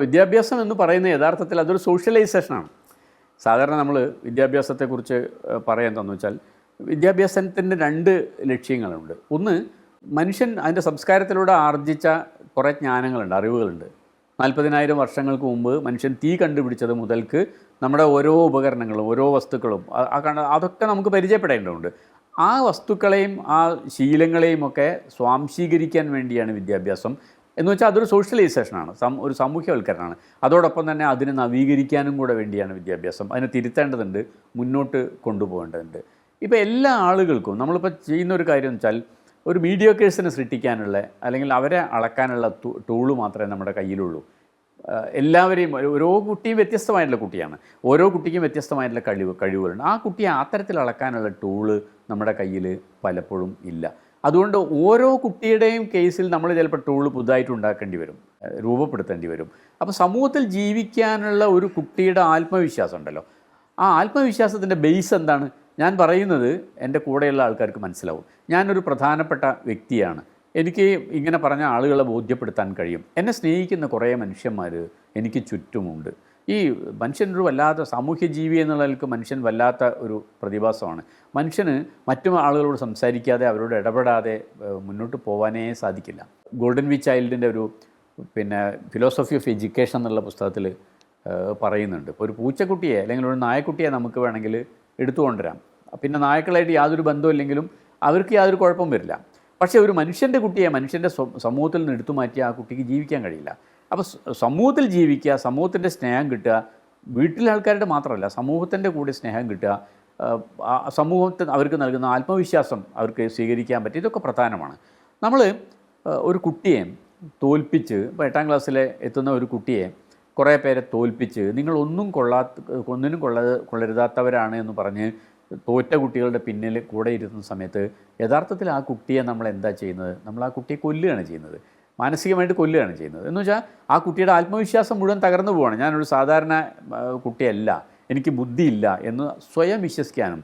വിദ്യാഭ്യാസം എന്ന് പറയുന്നത് യഥാർത്ഥത്തിൽ അതൊരു സോഷ്യലൈസേഷനാണ്. സാധാരണ നമ്മൾ വിദ്യാഭ്യാസത്തെക്കുറിച്ച് പറയാൻ വെച്ചാൽ വിദ്യാഭ്യാസത്തിന്റെ രണ്ട് ലക്ഷ്യങ്ങളുണ്ട്. ഒന്ന് മനുഷ്യൻ അതിന്റെ സംസ്കാരത്തിലൂടെ ആർജിച്ച കുറേ ജ്ഞാനങ്ങളുണ്ട് അറിവുകളുണ്ട്. നാൽപ്പതിനായിരം വർഷങ്ങൾക്ക് മുമ്പ് മനുഷ്യൻ തീ കണ്ടുപിടിച്ചത് മുതൽക്ക് നമ്മുടെ ഓരോ ഉപകരണങ്ങളും ഓരോ വസ്തുക്കളും അതൊക്കെ നമുക്ക് പരിചയപ്പെടേണ്ടതുണ്ട്. ആ വസ്തുക്കളെയും ആ ശീലങ്ങളെയും ഒക്കെ സ്വാംശീകരിക്കാൻ വേണ്ടിയാണ് വിദ്യാഭ്യാസം എന്ന് വെച്ചാൽ അതൊരു സോഷ്യലൈസേഷനാണ്. സം ഒരു സാമൂഹ്യവൽക്കരണമാണ് അതോടൊപ്പം തന്നെ അതിനെ നവീകരിക്കാനും കൂടെ വേണ്ടിയാണ് വിദ്യാഭ്യാസം. അതിനെ തിരുത്തേണ്ടതുണ്ട് മുന്നോട്ട് കൊണ്ടുപോകേണ്ടതുണ്ട്. ഇപ്പോൾ എല്ലാ ആളുകൾക്കും നമ്മളിപ്പോൾ ചെയ്യുന്ന ഒരു കാര്യം എന്ന് വെച്ചാൽ ഒരു മീഡിയോക്കേഴ്സിനെ സൃഷ്ടിക്കാനുള്ള അല്ലെങ്കിൽ അവരെ അളക്കാനുള്ള ടൂൾ മാത്രമേ നമ്മുടെ കയ്യിലുള്ളൂ. എല്ലാവരെയും ഓരോ കുട്ടിയും വ്യത്യസ്തമായിട്ടുള്ള കുട്ടിയാണ്. ഓരോ കുട്ടിക്കും വ്യത്യസ്തമായിട്ടുള്ള കഴിവ് കഴിവുകളുണ്ട്. ആ കുട്ടിയെ അത്തരത്തിൽ അളക്കാനുള്ള ടൂൾ നമ്മുടെ കയ്യിൽ പലപ്പോഴും ഇല്ല. അതുകൊണ്ട് ഓരോ കുട്ടിയുടെയും കേസിൽ നമ്മൾ ചിലപ്പോൾ ടൂൾ പുതുതായിട്ട് ഉണ്ടാക്കേണ്ടി വരും രൂപപ്പെടുത്തേണ്ടി വരും. അപ്പോൾ സമൂഹത്തിൽ ജീവിക്കാനുള്ള ഒരു കുട്ടിയുടെ ആത്മവിശ്വാസം ഉണ്ടല്ലോ. ആ ആത്മവിശ്വാസത്തിന്റെ ബേസ് എന്താണ്? ഞാൻ പറയുന്നത് എന്റെ കൂടെയുള്ള ആൾക്കാർക്ക് മനസ്സിലാവും. ഞാനൊരു പ്രധാനപ്പെട്ട വ്യക്തിയാണ്. എനിക്ക് ഇങ്ങനെ പറഞ്ഞ ആളുകളെ ബോധ്യപ്പെടുത്താൻ കഴിയും. എന്നെ സ്നേഹിക്കുന്ന കുറേ മനുഷ്യന്മാർ എനിക്ക് ചുറ്റുമുണ്ട്. ഈ മനുഷ്യനൊരു വല്ലാത്ത സാമൂഹ്യ ജീവി എന്നുള്ള നിലയ്ക്ക് മനുഷ്യൻ വല്ലാത്ത ഒരു പ്രതിഭാസമാണ്. മനുഷ്യന് മറ്റു ആളുകളോട് സംസാരിക്കാതെ അവരോട് ഇടപെടാതെ മുന്നോട്ട് പോകാനേ സാധിക്കില്ല. ഗോൾഡൻ വി ചൈൽഡിന്റെ ഒരു പിന്നെ ഫിലോസഫി ഓഫ് എഡ്യൂക്കേഷൻ എന്നുള്ള പുസ്തകത്തിൽ പറയുന്നുണ്ട്. ഇപ്പോൾ ഒരു പൂച്ചക്കുട്ടിയെ അല്ലെങ്കിൽ ഒരു നായക്കുട്ടിയെ നമുക്ക് വേണമെങ്കിൽ എടുത്തു കൊണ്ടുവരാം. പിന്നെ നായക്കളായിട്ട് യാതൊരു ബന്ധമില്ലെങ്കിലും അവർക്ക് യാതൊരു കുഴപ്പവും വരില്ല. പക്ഷേ ഒരു മനുഷ്യന്റെ കുട്ടിയെ മനുഷ്യന്റെ സമൂഹത്തിൽ നിന്ന് എടുത്തു മാറ്റി ആ കുട്ടിക്ക് ജീവിക്കാൻ കഴിയില്ല. അപ്പോൾ സമൂഹത്തിൽ ജീവിക്കുക സമൂഹത്തിന്റെ സ്നേഹം കിട്ടുക വീട്ടിലെ ആൾക്കാരുടെ മാത്രമല്ല സമൂഹത്തിന്റെ കൂടെ സ്നേഹം കിട്ടുക സമൂഹത്തിൽ അവർക്ക് നൽകുന്ന ആത്മവിശ്വാസം അവർക്ക് സ്വീകരിക്കാൻ പറ്റും ഇതൊക്കെ പ്രധാനമാണ്. നമ്മൾ ഒരു കുട്ടിയെ തോൽപ്പിച്ച് ഇപ്പോൾ എട്ടാം ക്ലാസ്സിൽ എത്തുന്ന ഒരു കുട്ടിയെ കുറേ പേരെ തോൽപ്പിച്ച് നിങ്ങൾ ഒന്നും കൊള്ളാത്ത ഒന്നിനും കൊള്ള കൊള്ളരുതാത്തവരാണ് എന്ന് പറഞ്ഞ് തോറ്റ കുട്ടികളുടെ പിന്നിൽ കൂടെ ഇരുന്ന സമയത്ത് യഥാർത്ഥത്തിൽ ആ കുട്ടിയെ നമ്മൾ എന്താ ചെയ്യുന്നത്? നമ്മൾ ആ കുട്ടിയെ കൊല്ലുകയാണ് ചെയ്യുന്നത്. മാനസികമായിട്ട് കൊല്ലുകയാണ് ചെയ്യുന്നത്. എന്ന് വെച്ചാൽ ആ കുട്ടിയുടെ ആത്മവിശ്വാസം മുഴുവൻ തകർന്നു പോവാണ്. ഞാനൊരു സാധാരണ കുട്ടിയല്ല. എനിക്ക് ബുദ്ധിയില്ല എന്ന് സ്വയം വിശ്വസിക്കാനും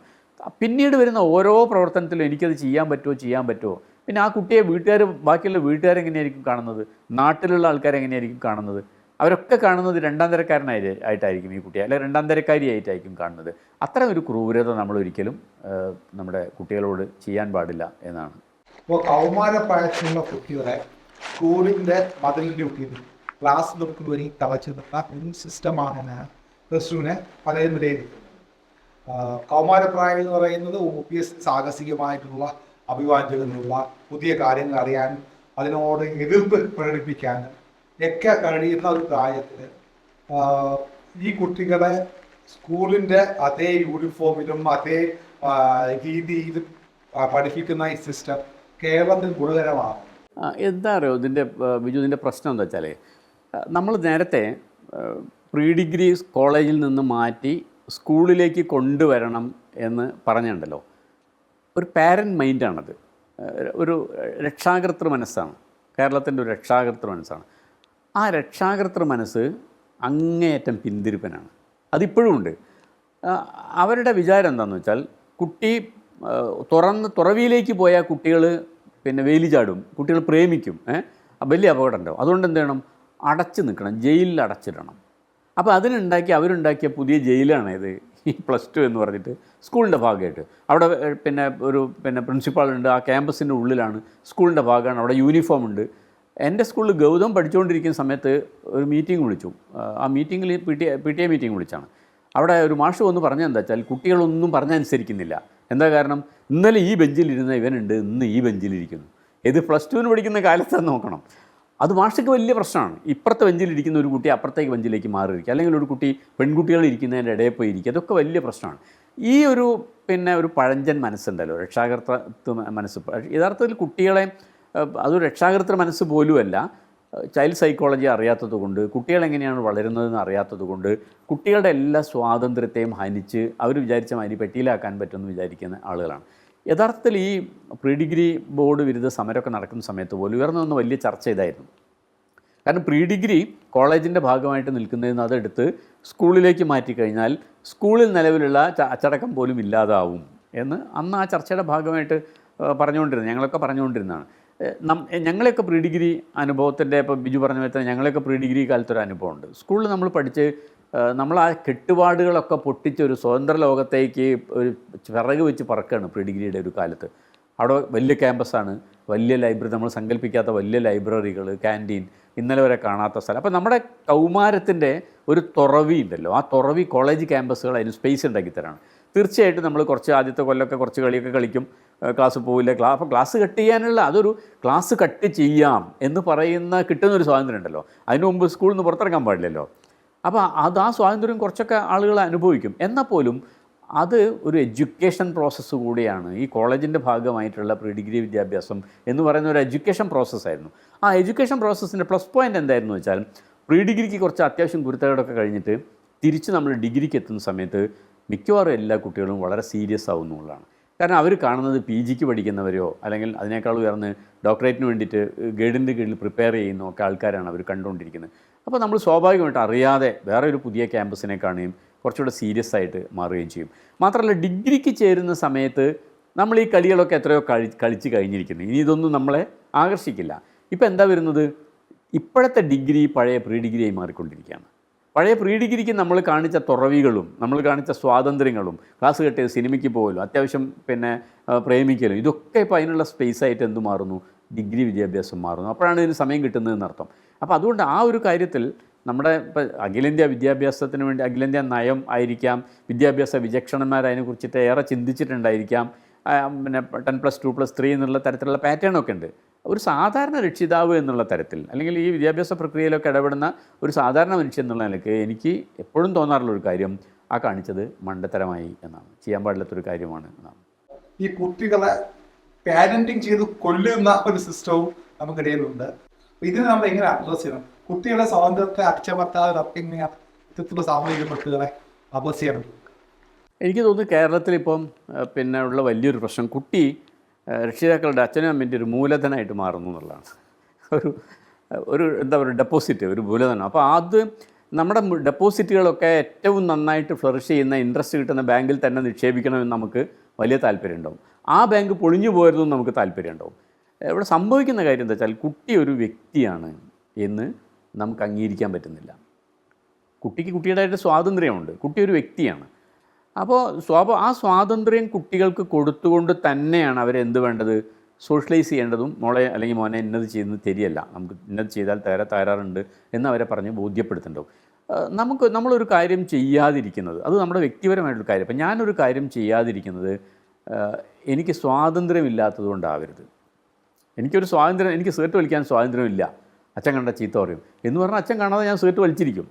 പിന്നീട് വരുന്ന ഓരോ പ്രവർത്തനത്തിലും എനിക്കത് ചെയ്യാൻ പറ്റുമോ ചെയ്യാൻ പറ്റുമോ പിന്നെ ആ കുട്ടിയെ വീട്ടുകാർ ബാക്കിയുള്ള വീട്ടുകാരെങ്ങനെയായിരിക്കും കാണുന്നത്? നാട്ടിലുള്ള ആൾക്കാരെങ്ങനെയായിരിക്കും കാണുന്നത്? അവരൊക്കെ കാണുന്നത് രണ്ടാം തരക്കാരനായി ആയിട്ടായിരിക്കും ഈ കുട്ടിയെ അല്ലെങ്കിൽ രണ്ടാം തരക്കാരി ആയിട്ടായിരിക്കും കാണുന്നത്. അത്തരം ഒരു ക്രൂരത നമ്മൾ ഒരിക്കലും നമ്മുടെ കുട്ടികളോട് ചെയ്യാൻ പാടില്ല എന്നാണ്. കൗമാര പ്രായത്തിലുള്ള കുട്ടികളെ സ്കൂളിന്റെ മതിലിന്റെ ഒട്ടിയത് ക്ലാസ് നിർത്തുവരി തളച്ചു നിർത്താൻ ഒരു സിസ്റ്റമാണ് ക്രിസ്തുവിനെ പലരും വിലയിരുത്തുന്നത് ആഹ് കൗമാരപ്രായം എന്ന് പറയുന്നത് ഒ പി എസ് സാഹസികമായിട്ടുള്ള അഭിവാഞ്ചകനുള്ള പുതിയ കാര്യങ്ങൾ അറിയാൻ അതിനോട് എതിർപ്പ് പ്രകടിപ്പിക്കാനും ഒക്കെ കഴിയുന്ന ഒരു പ്രായത്തിൽ ഈ കുട്ടികളെ സ്കൂളിന്റെ അതേ യൂണിഫോമിലും അതേ രീതിയിലും പഠിപ്പിക്കുന്ന ഈ സിസ്റ്റം കേരളത്തിൽ ഗുണകരമാണ്. എന്താ അറിയോ ഇതിന്റെ ബിജു ഇതിന്റെ പ്രശ്നം എന്താ വെച്ചാൽ നമ്മൾ നേരത്തെ പ്രീ ഡിഗ്രി കോളേജിൽ നിന്ന് മാറ്റി സ്കൂളിലേക്ക് കൊണ്ടുവരണം എന്ന് പറഞ്ഞിട്ടുണ്ടല്ലോ. ഒരു പാരന്റ് മൈൻഡാണത് ഒരു രക്ഷാകർത്തൃ മനസ്സാണ്. കേരളത്തിന്റെ ഒരു രക്ഷാകർത്തൃ മനസ്സാണ്. ആ രക്ഷാകർത്തൃ മനസ്സ് അങ്ങേയറ്റം പിന്തിരിപ്പനാണ്. അതിപ്പോഴും ഉണ്ട്. അവരുടെ വിചാരം എന്താണെന്ന് വെച്ചാൽ കുട്ടി തുറന്ന് തുറവിയിലേക്ക് പോയ കുട്ടികൾ പിന്നെ വേലി ചാടും കുട്ടികൾ പ്രേമിക്കും വലിയ അപകടം ഉണ്ടാവും അതുകൊണ്ട് എന്ത് ചെയ്യണം? അടച്ചു നിൽക്കണം ജയിലിൽ അടച്ചിടണം. അപ്പോൾ അതിനുണ്ടാക്കി അവരുണ്ടാക്കിയ പുതിയ ജയിലാണ് ഇത് ഈ പ്ലസ് ടു എന്ന് പറഞ്ഞിട്ട് സ്കൂളിന്റെ ഭാഗമായിട്ട്. അവിടെ പിന്നെ ഒരു പിന്നെ പ്രിൻസിപ്പാളുണ്ട് ആ ക്യാമ്പസിന്റെ ഉള്ളിലാണ് സ്കൂളിന്റെ ഭാഗമാണ് അവിടെ യൂണിഫോം ഉണ്ട് എന്റെ സ്കൂളിൽ ഗൗതം പഠിച്ചുകൊണ്ടിരിക്കുന്ന സമയത്ത് ഒരു മീറ്റിംഗ് വിളിച്ചു. ആ മീറ്റിങ്ങിൽ P T P T A meeting വിളിച്ചാണ്. അവിടെ ഒരു മാഷ് വന്ന് പറഞ്ഞാൽ എന്താ വെച്ചാൽ കുട്ടികളൊന്നും പറഞ്ഞനുസരിക്കുന്നില്ല. എന്താ കാരണം? ഇന്നലെ ഈ ബെഞ്ചിലിരുന്ന ഇവനുണ്ട് ഇന്ന് ഈ ബെഞ്ചിലിരിക്കുന്നു. ഇത് പ്ലസ് ടുവിന് പഠിക്കുന്ന കാലത്ത് നോക്കണം. അത് മാഷയ്ക്ക് വലിയ പ്രശ്നമാണ്. ഇപ്പുറത്തെ ബെഞ്ചിലിരിക്കുന്ന ഒരു കുട്ടി അപ്പുറത്തേക്ക് ബെഞ്ചിലേക്ക് മാറിയിരിക്കുക അല്ലെങ്കിൽ ഒരു കുട്ടി പെൺകുട്ടികൾ ഇരിക്കുന്നതിന്റെ ഇടയിൽ പോയി ഇരിക്കുക അതൊക്കെ വലിയ പ്രശ്നമാണ്. ഈ ഒരു പിന്നെ ഒരു പഴഞ്ചൻ മനസ്സുണ്ടല്ലോ. രക്ഷാകർത്തൃത്വ മനസ്സ്. യഥാർത്ഥത്തിൽ കുട്ടികളെ അതൊരു രക്ഷാകർത്തൃ മനസ്സ് പോലുമല്ല. ചൈൽഡ് സൈക്കോളജി അറിയാത്തതുകൊണ്ട് കുട്ടികൾ എങ്ങനെയാണ് വളരുന്നതെന്ന് അറിയാത്തത് കൊണ്ട് കുട്ടികളുടെ എല്ലാ സ്വാതന്ത്ര്യത്തെയും ഹനിച്ച് അവർ വിചാരിച്ച മാതിരി പെട്ടിയിലാക്കാൻ പറ്റുമെന്ന് വിചാരിക്കുന്ന ആളുകളാണ്. യഥാർത്ഥത്തിൽ ഈ പ്രീ ഡിഗ്രി ബോർഡ് വിരുദ്ധ സമരമൊക്കെ നടക്കുന്ന സമയത്ത് പോലും ഉയർന്നു വന്ന വലിയ ചർച്ച ഇതായിരുന്നു. കാരണം പ്രീ ഡിഗ്രി കോളേജിന്റെ ഭാഗമായിട്ട് നിൽക്കുന്നതിന് അതെടുത്ത് സ്കൂളിലേക്ക് മാറ്റിക്കഴിഞ്ഞാൽ സ്കൂളിൽ നിലവിലുള്ള അച്ചടക്കം പോലും ഇല്ലാതാവും എന്ന് അന്ന് ആ ചർച്ചയുടെ ഭാഗമായിട്ട് പറഞ്ഞുകൊണ്ടിരുന്നത് ഞങ്ങളൊക്കെ പറഞ്ഞുകൊണ്ടിരുന്നതാണ്. ഞങ്ങളെയൊക്കെ പ്രീ ഡിഗ്രി അനുഭവത്തിന്റെ ഇപ്പോൾ ബിജു പറഞ്ഞ പോലെ തന്നെ ഞങ്ങളെയൊക്കെ പ്രീ ഡിഗ്രി കാലത്തൊരു അനുഭവമുണ്ട്. സ്കൂളിൽ നമ്മൾ പഠിച്ച് നമ്മൾ ആ കെട്ടുപാടുകളൊക്കെ പൊട്ടിച്ച് ഒരു സ്വതന്ത്ര ലോകത്തേക്ക് ഒരു വിറക് വെച്ച് പറക്കുകയാണ് പ്രീ ഡിഗ്രിയുടെ ഒരു കാലത്ത്. അവിടെ വലിയ ക്യാമ്പസാണ് വലിയ ലൈബ്രറി നമ്മൾ സങ്കല്പിക്കാത്ത വലിയ ലൈബ്രറികൾ ക്യാന്റീൻ ഇന്നലെ വരെ കാണാത്ത സ്ഥലം. അപ്പോൾ നമ്മുടെ കൗമാരത്തിന്റെ ഒരു തുറവി ഉണ്ടല്ലോ ആ തുറവി കോളേജ് ക്യാമ്പസുകൾ അതിന് സ്പേസ് ഉണ്ടാക്കി തരാണ്. തീർച്ചയായിട്ടും നമ്മൾ കുറച്ച് ആദ്യത്തെ കൊല്ലമൊക്കെ കുറച്ച് കളിയൊക്കെ കളിക്കും. ക്ലാസ് പോവില്ല. ക്ലാ അപ്പോൾ ക്ലാസ് കട്ട് ചെയ്യാനുള്ള അതൊരു ക്ലാസ് കട്ട് ചെയ്യാം എന്ന് പറയുന്ന കിട്ടുന്ന ഒരു സ്വാതന്ത്ര്യം ഉണ്ടല്ലോ അതിന് മുമ്പ് സ്കൂളിൽ നിന്ന് പുറത്തിറങ്ങാൻ പാടില്ലല്ലോ. അപ്പോൾ അത് ആ സ്വാതന്ത്ര്യം കുറച്ചൊക്കെ ആളുകൾ അനുഭവിക്കും. എന്നാൽ പോലും അത് ഒരു എഡ്യൂക്കേഷൻ പ്രോസസ്സ് കൂടിയാണ്. ഈ കോളേജിന്റെ ഭാഗമായിട്ടുള്ള പ്രീ ഡിഗ്രി വിദ്യാഭ്യാസം എന്ന് പറയുന്ന ഒരു എഡ്യൂക്കേഷൻ പ്രോസസ്സായിരുന്നു ആ എഡ്യൂക്കേഷൻ പ്രോസസ്സിന്റെ പ്ലസ് പോയിന്റ് എന്തായിരുന്നു വെച്ചാൽ പ്രീ ഡിഗ്രിക്ക് കുറച്ച് അത്യാവശ്യം കുരുത്തകേടൊക്കെ കഴിഞ്ഞിട്ട് തിരിച്ച് നമ്മൾ ഡിഗ്രിക്ക് എത്തുന്ന സമയത്ത് മിക്കവാറും എല്ലാ കുട്ടികളും വളരെ സീരിയസ് ആവുന്നു എന്നുള്ളതാണ് കാരണം അവർ കാണുന്നത് പി ജിക്ക് പഠിക്കുന്നവരെയോ അല്ലെങ്കിൽ അതിനേക്കാൾ ഉയർന്ന് ഡോക്ടറേറ്റിന് വേണ്ടിയിട്ട് ഗൈഡിന്റെ കീഴിൽ പ്രിപ്പയർ ചെയ്യുന്ന ഒക്കെ ആൾക്കാരാണ് അവർ കണ്ടുകൊണ്ടിരിക്കുന്നത്. അപ്പോൾ നമ്മൾ സ്വാഭാവികമായിട്ട് അറിയാതെ വേറെ ഒരു പുതിയ ക്യാമ്പസിനെ കാണുകയും കുറച്ചുകൂടെ സീരിയസ് ആയിട്ട് മാറുകയും ചെയ്യും. മാത്രമല്ല ഡിഗ്രിക്ക് ചേരുന്ന സമയത്ത് നമ്മൾ ഈ കളികളൊക്കെ എത്രയോ കളി കളിച്ച് കഴിഞ്ഞിരിക്കുന്നു. ഇനി ഇതൊന്നും നമ്മളെ ആകർഷിക്കില്ല. ഇപ്പോൾ എന്താ വരുന്നത്? ഇപ്പോഴത്തെ ഡിഗ്രി പഴയ പ്രീ ഡിഗ്രിയായി മാറിക്കൊണ്ടിരിക്കുകയാണ്. പഴയ പ്രീ ഡിഗ്രിക്ക് നമ്മൾ കാണിച്ച തുറവികളും നമ്മൾ കാണിച്ച സ്വാതന്ത്ര്യങ്ങളും ക്ലാസ് കെട്ടിയത് സിനിമയ്ക്ക് പോകലും അത്യാവശ്യം പിന്നെ പ്രേമിക്കലും ഇതൊക്കെ ഇപ്പോൾ അതിനുള്ള സ്പേസ് ആയിട്ട് എന്ത് മാറുന്നു? ഡിഗ്രി വിദ്യാഭ്യാസം മാറുന്നു. അപ്പോഴാണ് ഇതിന് സമയം കിട്ടുന്നതെന്ന് അർത്ഥം അപ്പോൾ അതുകൊണ്ട് ആ ഒരു കാര്യത്തിൽ നമ്മുടെ ഇപ്പോൾ അഖിലേന്ത്യാ വിദ്യാഭ്യാസത്തിന് വേണ്ടി അഖിലേന്ത്യാ നയം ആയിരിക്കാം വിദ്യാഭ്യാസ വിചക്ഷണന്മാർ അതിനെക്കുറിച്ചിട്ട് ഏറെ ചിന്തിച്ചിട്ടുണ്ടായിരിക്കാം. പിന്നെ ten plus two plus three എന്നുള്ള തരത്തിലുള്ള പാറ്റേൺ ഒക്കെ ഉണ്ട്. ഒരു സാധാരണ രക്ഷിതാവ് എന്നുള്ള തരത്തിൽ അല്ലെങ്കിൽ ഈ വിദ്യാഭ്യാസ പ്രക്രിയയിലൊക്കെ ഇടപെടുന്ന ഒരു സാധാരണ മനുഷ്യൻ എന്നുള്ള നിലയ്ക്ക് എനിക്ക് എപ്പോഴും തോന്നാറുള്ള ഒരു കാര്യം ആ കാണിച്ചത് മണ്ടത്തരമായി എന്നാണ്. ചെയ്യാൻ പാടില്ലാത്തൊരു കാര്യമാണ് എന്നാണ്. ഈ കുട്ടികളെ പാരന്റിങ് ചെയ്ത് കൊല്ലുന്ന ഒരു സിസ്റ്റവും നമുക്കിടയിലുണ്ട്. ഇതിനെ നമ്മൾ എങ്ങനെ അഡ്രസ് ചെയ്യണം? കുട്ടികളെ സ്വാതന്ത്ര്യത്തെ അച്ചമർത്താതെ നമുക്ക് എങ്ങനെ ഇത്തരത്തിലുള്ള സാമൂഹിക പ്രക്രിയകളെ അഡ്രസ് ചെയ്യണം. എനിക്ക് തോന്നുന്നു കേരളത്തിൽ ഇപ്പം പിന്നെ ഉള്ള വലിയൊരു പ്രശ്നം കുട്ടി രക്ഷിതാക്കളുടെ അച്ഛനും അമ്മേന്റെ ഒരു മൂലധനമായിട്ട് മാറുന്നു എന്നുള്ളതാണ്. ഒരു ഒരു എന്താ പറയുക ഡെപ്പോസിറ്റ് ഒരു മൂലധനം. അപ്പോൾ അത് നമ്മുടെ ഡെപ്പോസിറ്റുകളൊക്കെ ഏറ്റവും നന്നായിട്ട് ഫ്ലറിഷ് ചെയ്യുന്ന ഇൻട്രസ്റ്റ് കിട്ടുന്ന ബാങ്കിൽ തന്നെ നിക്ഷേപിക്കണമെന്ന് നമുക്ക് വലിയ താല്പര്യം ഉണ്ടാവും ആ ബാങ്ക് പൊളിഞ്ഞു പോയതെന്ന് നമുക്ക് താല്പര്യം ഉണ്ടാവും ഇവിടെ സംഭവിക്കുന്ന കാര്യം എന്താ വെച്ചാൽ കുട്ടി ഒരു വ്യക്തിയാണ് എന്ന് നമുക്ക് അംഗീകരിക്കാൻ പറ്റുന്നില്ല. കുട്ടിക്ക് കുട്ടിയുടേതായിട്ട് സ്വാതന്ത്ര്യമുണ്ട്. കുട്ടി ഒരു വ്യക്തിയാണ്. അപ്പോൾ സ്വാഭ ആ സ്വാതന്ത്ര്യം കുട്ടികൾക്ക് കൊടുത്തുകൊണ്ട് തന്നെയാണ് അവരെന്ത് വേണ്ടത്? സോഷ്യലൈസ് ചെയ്യേണ്ടതും മോളെ അല്ലെങ്കിൽ മോനെ ഇന്നത് ചെയ്യുന്നത് ശരിയല്ല. നമുക്ക് ഇന്നത് ചെയ്താൽ തയ്യാറ തയ്യാറുണ്ട് എന്ന് അവരെ പറഞ്ഞ് ബോധ്യപ്പെടുത്തുന്നുണ്ടാവും. നമുക്ക് നമ്മളൊരു കാര്യം ചെയ്യാതിരിക്കുന്നത് അത് നമ്മുടെ വ്യക്തിപരമായിട്ടൊരു കാര്യം. അപ്പം ഞാനൊരു കാര്യം ചെയ്യാതിരിക്കുന്നത് എനിക്ക് സ്വാതന്ത്ര്യമില്ലാത്തത് കൊണ്ടാവരുത്. എനിക്കൊരു സ്വാതന്ത്ര്യം എനിക്ക് സിഗരറ്റ് വലിക്കാൻ സ്വാതന്ത്ര്യമില്ല. അച്ഛൻ കണ്ട ചീത്ത പറയും. എന്ന് പറഞ്ഞാൽ അച്ഛൻ കാണാതെ ഞാൻ സിഗരറ്റ് വലിച്ചിരിക്കും.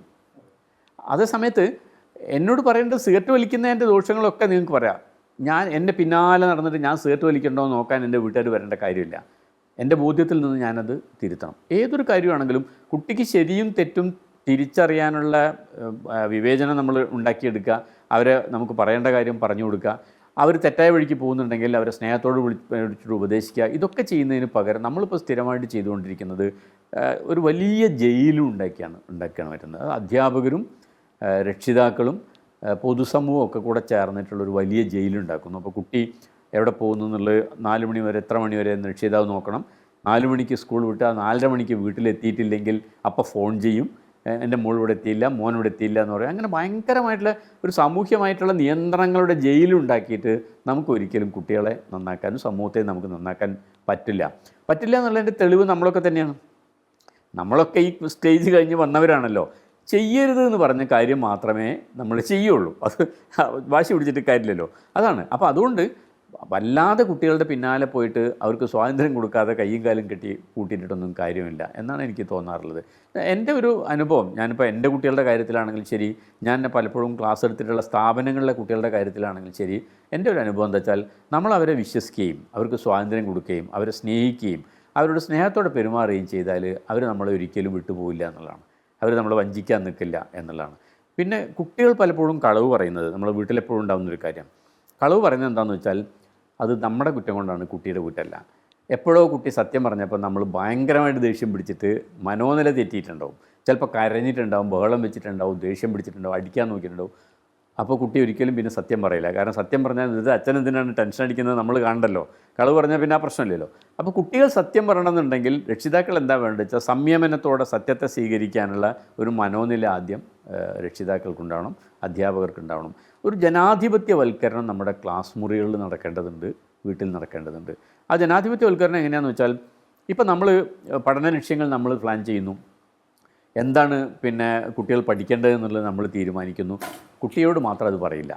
അതേ സമയത്ത് എന്നോട് പറയേണ്ടത് സിഗരറ്റ് വലിക്കുന്നതിന്റെ ദോഷങ്ങളൊക്കെ നിങ്ങൾക്ക് പറയാം. ഞാൻ എന്റെ പിന്നാലെ നടന്നിട്ട് ഞാൻ സിഗരറ്റ് വലിക്കണ്ടോ എന്ന് നോക്കാൻ എന്റെ വീട്ടുകാർ വരേണ്ട കാര്യമില്ല. എന്റെ ബോധ്യത്തിൽ നിന്ന് ഞാനത് തിരുത്തണം. ഏതൊരു കാര്യമാണെങ്കിലും കുട്ടിക്ക് ശരിയും തെറ്റും തിരിച്ചറിയാനുള്ള വിവേചനം നമ്മൾ ഉണ്ടാക്കിയെടുക്കുക അവരെ നമുക്ക് പറയേണ്ട കാര്യം പറഞ്ഞു കൊടുക്കുക അവർ തെറ്റായ വഴിക്ക് പോകുന്നുണ്ടെങ്കിൽ അവരെ സ്നേഹത്തോട് വിളിച്ചിട്ട് ഉപദേശിക്കുക ഇതൊക്കെ ചെയ്യുന്നതിന് പകരം നമ്മളിപ്പോൾ സ്ഥിരമായിട്ട് ചെയ്തുകൊണ്ടിരിക്കുന്നത് ഒരു വലിയ ജയിലും ഉണ്ടാക്കിയാണ് ഉണ്ടാക്കിയാണ് പറ്റുന്നത് അധ്യാപകരും രക്ഷിതാക്കളും പൊതുസമൂഹം ഒക്കെ കൂടെ ചേർന്നിട്ടുള്ളൊരു വലിയ ജയിലുണ്ടാക്കുന്നു. അപ്പോൾ കുട്ടി എവിടെ പോകുന്നു എന്നുള്ളത് നാല് മണി വരെ എത്ര മണി വരെ എന്ന് രക്ഷിതാവ് നോക്കണം. നാല് മണിക്ക് സ്കൂൾ വിട്ട് ആ നാലര മണിക്ക് വീട്ടിലെത്തിയിട്ടില്ലെങ്കിൽ അപ്പോൾ ഫോൺ ചെയ്യും. എന്റെ മോൾ ഇവിടെ എത്തിയില്ല മോൻ ഇവിടെ എത്തിയില്ല എന്ന് പറയും. അങ്ങനെ ഭയങ്കരമായിട്ടുള്ള ഒരു സാമൂഹ്യമായിട്ടുള്ള നിയന്ത്രണങ്ങളുടെ ജയിലുണ്ടാക്കിയിട്ട് നമുക്ക് ഒരിക്കലും കുട്ടികളെ നന്നാക്കാനും സമൂഹത്തെ നമുക്ക് നന്നാക്കാൻ പറ്റില്ല. പറ്റില്ല എന്നുള്ളതിന്റെ തെളിവ് നമ്മളൊക്കെ തന്നെയാണ്. നമ്മളൊക്കെ ഈ സ്റ്റേജ് കഴിഞ്ഞ് വന്നവരാണല്ലോ. ചെയ്യരുത് എന്ന് പറഞ്ഞ കാര്യം മാത്രമേ നമ്മൾ ചെയ്യുള്ളൂ. അത് വാശി പിടിച്ചിട്ട് കാര്യമില്ലല്ലോ. അതാണ്. അപ്പോൾ അതുകൊണ്ട് വല്ലാതെ കുട്ടികളുടെ പിന്നാലെ പോയിട്ട് അവർക്ക് സ്വാതന്ത്ര്യം കൊടുക്കാതെ കയ്യും കാലും കെട്ടി കൂട്ടിയിട്ടൊന്നും കാര്യമില്ല എന്നാണ് എനിക്ക് തോന്നാറുള്ളത്. എന്റെ ഒരു അനുഭവം ഞാനിപ്പോൾ എന്റെ കുട്ടികളുടെ കാര്യത്തിലാണെങ്കിലും ശരി ഞാൻ പലപ്പോഴും ക്ലാസ് എടുത്തിട്ടുള്ള സ്ഥാപനങ്ങളിലെ കുട്ടികളുടെ കാര്യത്തിലാണെങ്കിലും ശരി എന്റെ ഒരു അനുഭവം എന്താ വെച്ചാൽ നമ്മൾ അവരെ വിശ്വസിക്കുകയും അവർക്ക് സ്വാതന്ത്ര്യം കൊടുക്കുകയും അവരെ സ്നേഹിക്കുകയും അവരോട് സ്നേഹത്തോടെ പെരുമാറുകയും ചെയ്താൽ അവർ നമ്മളെ ഒരിക്കലും വിട്ടുപോകില്ല എന്നുള്ളതാണ്. അവർ നമ്മൾ വഞ്ചിക്കാൻ നിൽക്കില്ല എന്നുള്ളതാണ്. പിന്നെ കുട്ടികൾ പലപ്പോഴും കളവ് പറയുന്നത് നമ്മുടെ വീട്ടിലെപ്പോഴും ഉണ്ടാകുന്നൊരു കാര്യം. കളവ് പറയുന്നത് എന്താണെന്ന് വെച്ചാൽ അത് നമ്മുടെ കുറ്റം കൊണ്ടാണ് കുട്ടിയുടെ കുറ്റമല്ല. എപ്പോഴോ കുട്ടി സത്യം പറഞ്ഞപ്പോൾ നമ്മൾ ഭയങ്കരമായിട്ട് ദേഷ്യം പിടിച്ചിട്ട് മനോനില തെറ്റിയിട്ടുണ്ടാവും. ചിലപ്പോൾ കരഞ്ഞിട്ടുണ്ടാവും ബഹളം വെച്ചിട്ടുണ്ടാവും ദേഷ്യം പിടിച്ചിട്ടുണ്ടാവും അടിക്കാൻ നോക്കിയിട്ടുണ്ടാവും. അപ്പോൾ കുട്ടി ഒരിക്കലും പിന്നെ സത്യം പറയില്ല. കാരണം സത്യം പറഞ്ഞാൽ ഇത് അച്ഛൻ എന്തിനാണ് ടെൻഷൻ അടിക്കുന്നത് നമ്മൾ കാണണ്ടല്ലോ. കളവ് പറഞ്ഞാൽ പിന്നെ ആ പ്രശ്നമില്ലല്ലോ. അപ്പോൾ കുട്ടികൾ സത്യം പറയണമെന്നുണ്ടെങ്കിൽ രക്ഷിതാക്കൾ എന്താ വേണ്ടത് വെച്ചാൽ സംയമനത്തോടെ സത്യത്തെ സ്വീകരിക്കാനുള്ള ഒരു മനോനില ആദ്യം രക്ഷിതാക്കൾക്കുണ്ടാവണം അധ്യാപകർക്കുണ്ടാവണം. ഒരു ജനാധിപത്യവൽക്കരണം നമ്മുടെ ക്ലാസ് മുറികളിൽ നടക്കേണ്ടതുണ്ട് വീട്ടിൽ നടക്കേണ്ടതുണ്ട്. ആ ജനാധിപത്യവൽക്കരണം എങ്ങനെയാണെന്ന് വെച്ചാൽ ഇപ്പം നമ്മൾ പഠന ലക്ഷ്യങ്ങൾ നമ്മൾ പ്ലാൻ ചെയ്യുന്നു. എന്താണ് പിന്നെ കുട്ടികൾ പഠിക്കേണ്ടത് എന്നുള്ളത് നമ്മൾ തീരുമാനിക്കുന്നു. കുട്ടിയോട് മാത്രം അത് പറയില്ല.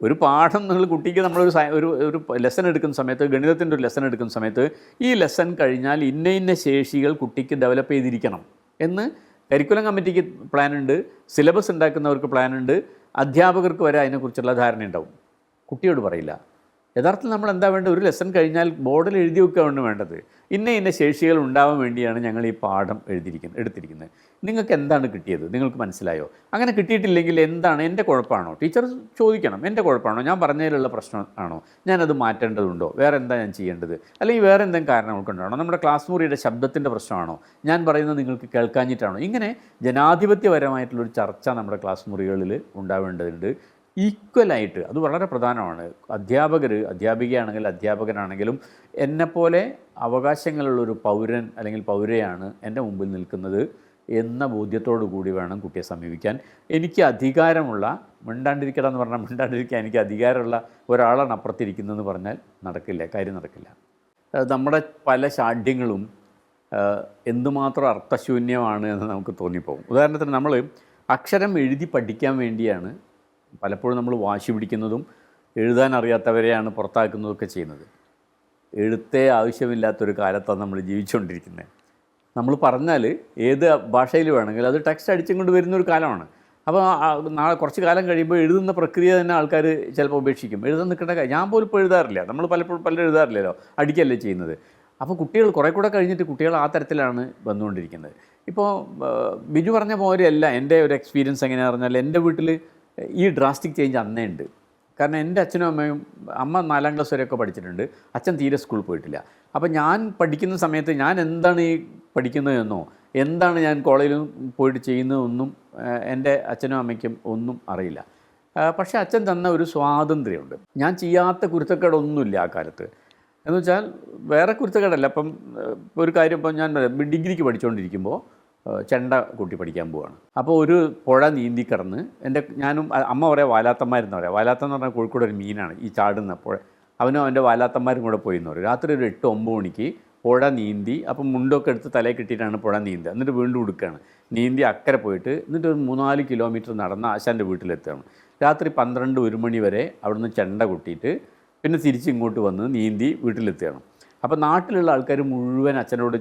ഒരു പാഠം നിങ്ങൾ കുട്ടിക്ക് നമ്മളൊരു ഒരു ഒരു ലെസൺ എടുക്കുന്ന സമയത്ത് ഗണിതത്തിന്റെ ഒരു ലെസൺ എടുക്കുന്ന സമയത്ത് ഈ ലെസൺ കഴിഞ്ഞാൽ ഇന്ന ഇന്ന ശേഷികൾ കുട്ടിക്ക് ഡെവലപ്പ് ചെയ്തിരിക്കണം എന്ന് കരിക്കുലം കമ്മിറ്റിക്ക് പ്ലാനുണ്ട് സിലബസ് ഉണ്ടാക്കുന്നവർക്ക് പ്ലാനുണ്ട് അധ്യാപകർക്ക് വരെ അതിനെക്കുറിച്ചുള്ള ധാരണയുണ്ടാവും കുട്ടിയോട് പറയില്ല. യഥാർത്ഥത്തിൽ നമ്മൾ എന്താ വേണ്ടത്? ഒരു ലെസൺ കഴിഞ്ഞാൽ ബോർഡിൽ എഴുതി വെക്കുകയാണ് വേണ്ടത്. ഇന്ന ഇന്ന ശേഷികൾ ഉണ്ടാവാൻ വേണ്ടിയാണ് ഞങ്ങൾ ഈ പാഠം എഴുതിയിരിക്കുന്നത് എടുത്തിരിക്കുന്നത്. നിങ്ങൾക്ക് എന്താണ് കിട്ടിയത്? നിങ്ങൾക്ക് മനസ്സിലായോ? അങ്ങനെ കിട്ടിയിട്ടില്ലെങ്കിൽ എന്താണ്? എന്റെ കുഴപ്പമാണോ? ടീച്ചർ ചോദിക്കണം. എന്റെ കുഴപ്പമാണോ? ഞാൻ പറഞ്ഞതിലുള്ള പ്രശ്നമാണോ ഞാനത് മാറ്റേണ്ടതുണ്ടോ? വേറെ എന്താ ഞാൻ ചെയ്യേണ്ടത്? അല്ലെങ്കിൽ വേറെ എന്തെങ്കിലും കാരണങ്ങൾക്കുണ്ടാണോ? നമ്മുടെ ക്ലാസ് മുറിയുടെ ശബ്ദത്തിന്റെ പ്രശ്നമാണോ? ഞാൻ പറയുന്നത് നിങ്ങൾക്ക് കേൾക്കാഞ്ഞിട്ടാണോ? ഇങ്ങനെ ജനാധിപത്യപരമായിട്ടുള്ളൊരു ചർച്ച നമ്മുടെ ക്ലാസ് മുറികളിൽ ഉണ്ടാവേണ്ടതുണ്ട്. ഈക്വലായിട്ട് അത് വളരെ പ്രധാനമാണ്. അധ്യാപകർ അധ്യാപികയാണെങ്കിൽ അധ്യാപകനാണെങ്കിലും എന്നെപ്പോലെ അവകാശങ്ങളുള്ളൊരു പൗരൻ അല്ലെങ്കിൽ പൗരയാണ് എന്റെ മുമ്പിൽ നിൽക്കുന്നത് എന്ന ബോധ്യത്തോടു കൂടി വേണം കുട്ടിയെ സമീപിക്കാൻ. എനിക്ക് അധികാരമുള്ള മിണ്ടാണ്ടിരിക്കണം എന്ന് പറഞ്ഞാൽ മിണ്ടാണ്ടിരിക്കാൻ എനിക്ക് അധികാരമുള്ള ഒരാളാണ് അപ്പുറത്തിരിക്കുന്നതെന്ന് പറഞ്ഞാൽ നടക്കില്ല കാര്യം നടക്കില്ല. നമ്മുടെ പല ശാഠ്യങ്ങളും എന്തുമാത്രം അർത്ഥശൂന്യമാണ് എന്ന് നമുക്ക് തോന്നിപ്പോകും. ഉദാഹരണത്തിന് നമ്മൾ അക്ഷരം എഴുതി പഠിക്കാൻ വേണ്ടിയാണ് പലപ്പോഴും നമ്മൾ വാശി പിടിക്കുന്നതും എഴുതാൻ അറിയാത്തവരെയാണ് പുറത്താക്കുന്നതൊക്കെ ചെയ്യുന്നത്. എഴുത്തേ ആവശ്യമില്ലാത്തൊരു കാലത്താണ് നമ്മൾ ജീവിച്ചുകൊണ്ടിരിക്കുന്നത് നമ്മൾ പറഞ്ഞാൽ ഏത് ഭാഷയിൽ വേണമെങ്കിലും അത് ടെക്സ്റ്റ് അടിച്ചും കൊണ്ട് വരുന്നൊരു കാലമാണ്. അപ്പോൾ നാളെ കുറച്ച് കാലം കഴിയുമ്പോൾ എഴുതുന്ന പ്രക്രിയ തന്നെ ആൾക്കാർ ചിലപ്പോൾ ഉപേക്ഷിക്കും. എഴുതാൻ നിൽക്കേണ്ട കാര്യം ഞാൻ പോലും ഇപ്പോൾ എഴുതാറില്ല. നമ്മൾ പലപ്പോഴും പലരും എഴുതാറില്ലല്ലോ. അടിക്കല്ലേ ചെയ്യുന്നത്. അപ്പോൾ കുട്ടികൾ കുറേ കൂടെ കഴിഞ്ഞിട്ട് കുട്ടികൾ ആ തരത്തിലാണ് വന്നുകൊണ്ടിരിക്കുന്നത്. ഇപ്പോൾ ബിജു പറഞ്ഞ പോലെയല്ല എന്റെ ഒരു എക്സ്പീരിയൻസ് എങ്ങനെയാണെന്ന് പറഞ്ഞാൽ എന്റെ വീട്ടിൽ ഈ ഡ്രാസ്റ്റിക് ചേഞ്ച് അന്നേ ഉണ്ട്. കാരണം എന്റെ അച്ഛനും അമ്മയും അമ്മ നാലാം ക്ലാസ് വരെയൊക്കെ പഠിച്ചിട്ടുണ്ട്. അച്ഛൻ തീരെ സ്കൂളിൽ പോയിട്ടില്ല. അപ്പോൾ ഞാൻ പഠിക്കുന്ന സമയത്ത് ഞാൻ എന്താണ് ഈ പഠിക്കുന്നതെന്നോ എന്താണ് ഞാൻ കോളേജിൽ പോയിട്ട് ചെയ്യുന്നതെന്നും എന്റെ അച്ഛനും അമ്മയ്ക്കും ഒന്നും അറിയില്ല. പക്ഷേ അച്ഛൻ തന്ന ഒരു സ്വാതന്ത്ര്യമുണ്ട്. ഞാൻ ചെയ്യാത്ത കുരുത്തക്കേടൊന്നുമില്ല ആ കാലത്ത്. എന്ന് വെച്ചാൽ വേറെ കുരുത്തക്കേടല്ല. അപ്പം ഒരു കാര്യം ഇപ്പം ഞാൻ ഡിഗ്രിക്ക് പഠിച്ചുകൊണ്ടിരിക്കുമ്പോൾ ചെണ്ട കൂട്ടി പഠിക്കാൻ പോവാണ്. അപ്പോൾ ഒരു പുഴ നീന്തി കിടന്ന് എന്റെ ഞാനും അമ്മ പറയാം വാലാത്തന്മാരെന്ന് പറയാം. വാലാത്തം എന്ന് പറഞ്ഞാൽ കോഴിക്കോട് ഒരു മീനാണ് ഈ ചാടുന്ന പുഴ. അവനും അവന്റെ വാലാത്തന്മാരും കൂടെ പോയി എന്ന് പറയും. രാത്രി ഒരു എട്ട് ഒമ്പത് മണിക്ക് പുഴ നീന്തി അപ്പം മുണ്ടൊക്കെ എടുത്ത് തലയിൽ കിട്ടിയിട്ടാണ് പുഴ നീന്തുക. എന്നിട്ട് വീണ്ടും ഉടുക്കുകയാണ് നീന്തി അക്കരെ പോയിട്ട് എന്നിട്ട് ഒരു മൂന്നാൽ കിലോമീറ്റർ നടന്ന് ആശാന്റെ വീട്ടിലെത്തുകയാണ്. രാത്രി പന്ത്രണ്ട് ഒരു മണി വരെ അവിടുന്ന് ചെണ്ട കൊട്ടിയിട്ട് പിന്നെ തിരിച്ച് ഇങ്ങോട്ട് വന്ന് നീന്തി വീട്ടിലെത്തുകയാണ്. അപ്പോൾ നാട്ടിലുള്ള ആൾക്കാർ മുഴുവൻ അച്ഛനോട്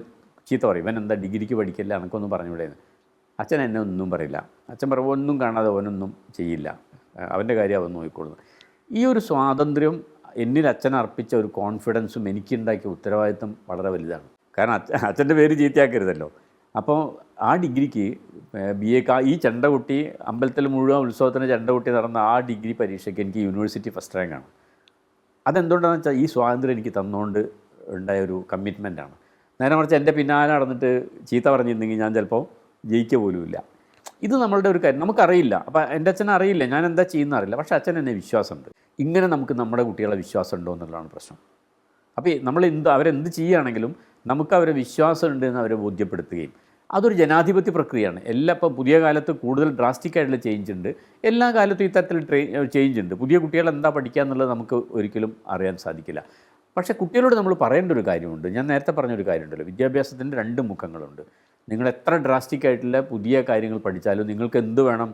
ചീത്ത പറയും. ഇവൻ എന്താ ഡിഗ്രിക്ക് പഠിക്കില്ല? എനക്കൊന്നും പറഞ്ഞുവിടേന്ന് അച്ഛൻ എന്നെ ഒന്നും പറയില്ല. അച്ഛൻ പറയുമ്പോൾ ഒന്നും കാണാതെ അവനൊന്നും ചെയ്യില്ല. അവന്റെ കാര്യം അവൻ നോക്കിക്കൊള്ളുന്നു ഈ ഒരു സ്വാതന്ത്ര്യം എന്നിൽ അച്ഛൻ അർപ്പിച്ച ഒരു കോൺഫിഡൻസും എനിക്കുണ്ടാക്കിയ ഉത്തരവാദിത്വം വളരെ വലുതാണ്. കാരണം അച്ഛൻ അച്ഛന്റെ പേര് ചീത്തയാക്കരുതല്ലോ. അപ്പോൾ ആ ഡിഗ്രിക്ക് ബി എ ഈ ചെണ്ടകുട്ടി അമ്പലത്തിൽ മുഴുവൻ ഉത്സവത്തിന് ചെണ്ടകുട്ടി നടന്ന ആ ഡിഗ്രി പരീക്ഷയ്ക്ക് എനിക്ക് യൂണിവേഴ്സിറ്റി ഫസ്റ്റ് റാങ്കാണ് അതെന്തുകൊണ്ടാണെന്ന് വെച്ചാൽ ഈ സ്വാതന്ത്ര്യം എനിക്ക് തന്നുകൊണ്ട് ഉണ്ടായ ഒരു കമ്മിറ്റ്മെന്റാണ് നേരെ മറിച്ച് എന്റെ പിന്നാലെ നടന്നിട്ട് ചീത്ത പറഞ്ഞിരുന്നെങ്കിൽ ഞാൻ ചിലപ്പോൾ ജയിക്കുക പോലുമില്ല. ഇത് നമ്മളുടെ ഒരു കാര്യം. നമുക്കറിയില്ല. അപ്പോൾ എന്റെ അച്ഛൻ അറിയില്ല. ഞാൻ എന്താ ചെയ്യുന്ന അറിയില്ല. പക്ഷേ അച്ഛൻ എന്നെ വിശ്വാസമുണ്ട്. ഇങ്ങനെ നമുക്ക് നമ്മുടെ കുട്ടികളെ വിശ്വാസം ഉണ്ടോ എന്നുള്ളതാണ് പ്രശ്നം. അപ്പോൾ നമ്മൾ എന്ത് അവരെന്ത് ചെയ്യുകയാണെങ്കിലും നമുക്ക് അവരെ വിശ്വാസമുണ്ട് എന്ന് അവരെ ബോധ്യപ്പെടുത്തുകയും. അതൊരു ജനാധിപത്യ പ്രക്രിയയാണ്. എല്ലാ ഇപ്പം പുതിയ കാലത്ത് കൂടുതൽ ഡ്രാസ്റ്റിക് ആയിട്ടുള്ള ചേഞ്ച് ഉണ്ട്. എല്ലാ കാലത്തും ഇത്തരത്തിൽ ട്രെയിൻ ചേഞ്ച് ഉണ്ട്. പുതിയ കുട്ടികൾ എന്താ പഠിക്കുക എന്നുള്ളത് നമുക്ക് ഒരിക്കലും അറിയാൻ സാധിക്കില്ല. പക്ഷേ കുട്ടികളോട് നമ്മൾ പറയേണ്ട ഒരു കാര്യമുണ്ട്. ഞാൻ നേരത്തെ പറഞ്ഞൊരു കാര്യമുണ്ടല്ലോ. വിദ്യാഭ്യാസത്തിന്റെ രണ്ട് മുഖങ്ങളുണ്ട്. നിങ്ങൾ എത്ര ഡ്രാസ്റ്റിക് ആയിട്ടുള്ള പുതിയ കാര്യങ്ങൾ പഠിച്ചാലും നിങ്ങൾക്ക് എന്ത് വേണം?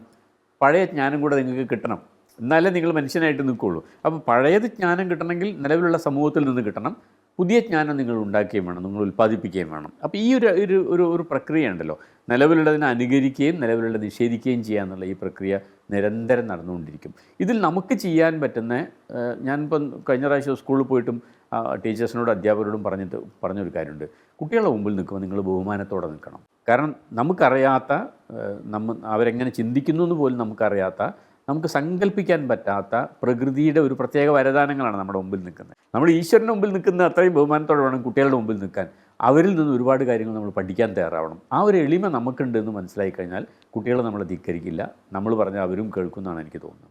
പഴയ ജ്ഞാനം കൂടെ നിങ്ങൾക്ക് കിട്ടണം. എന്നാലേ നിങ്ങൾ മനുഷ്യനായിട്ട് നിൽക്കുകയുള്ളൂ അപ്പോൾ പഴയത് ജ്ഞാനം കിട്ടണമെങ്കിൽ നിലവിലുള്ള സമൂഹത്തിൽ നിന്ന് കിട്ടണം. പുതിയ ജ്ഞാനം നിങ്ങൾ ഉണ്ടാക്കുകയും വേണം നിങ്ങൾ ഉൽപ്പാദിപ്പിക്കുകയും വേണം. അപ്പോൾ ഈ ഒരു ഒരു ഒരു ഒരു പ്രക്രിയ ഉണ്ടല്ലോ. നിലവിലുള്ളതിനെ അനുകരിക്കുകയും നിലവിലുള്ള നിഷേധിക്കുകയും ചെയ്യുക എന്നുള്ള ഈ പ്രക്രിയ നിരന്തരം നടന്നുകൊണ്ടിരിക്കും. ഇതിൽ നമുക്ക് ചെയ്യാൻ പറ്റുന്ന ഞാനിപ്പം കഴിഞ്ഞ പ്രാവശ്യം സ്കൂളിൽ പോയിട്ടും ടീച്ചേഴ്സിനോട് അധ്യാപകരോടും പറഞ്ഞിട്ട് പറഞ്ഞൊരു കാര്യമുണ്ട്. കുട്ടികളുടെ മുമ്പിൽ നിൽക്കുമ്പോൾ നിങ്ങൾ ബഹുമാനത്തോടെ നിൽക്കണം. കാരണം നമുക്കറിയാത്ത നമ്മ അവരെങ്ങനെ ചിന്തിക്കുന്നു എന്ന് പോലും നമുക്കറിയാത്ത നമുക്ക് സങ്കല്പിക്കാൻ പറ്റാത്ത പ്രകൃതിയുടെ ഒരു പ്രത്യേക വരദാനങ്ങളാണ് നമ്മുടെ മുമ്പിൽ നിൽക്കുന്നത്. നമ്മൾ ഈശ്വരന്റെ മുമ്പിൽ നിൽക്കുന്ന അത്രയും ബഹുമാനത്തോടെ വേണം കുട്ടികളുടെ മുമ്പിൽ നിൽക്കാൻ. അവരിൽ നിന്ന് ഒരുപാട് കാര്യങ്ങൾ നമ്മൾ പഠിക്കാൻ തയ്യാറാവണം. ആ ഒരു എളിമ നമുക്കുണ്ട് എന്ന് മനസ്സിലായി കഴിഞ്ഞാൽ കുട്ടികളെ നമ്മൾ ധിക്കരിക്കില്ല. നമ്മൾ പറഞ്ഞാൽ അവരും കേൾക്കുന്നതാണ് എനിക്ക് തോന്നുന്നത്.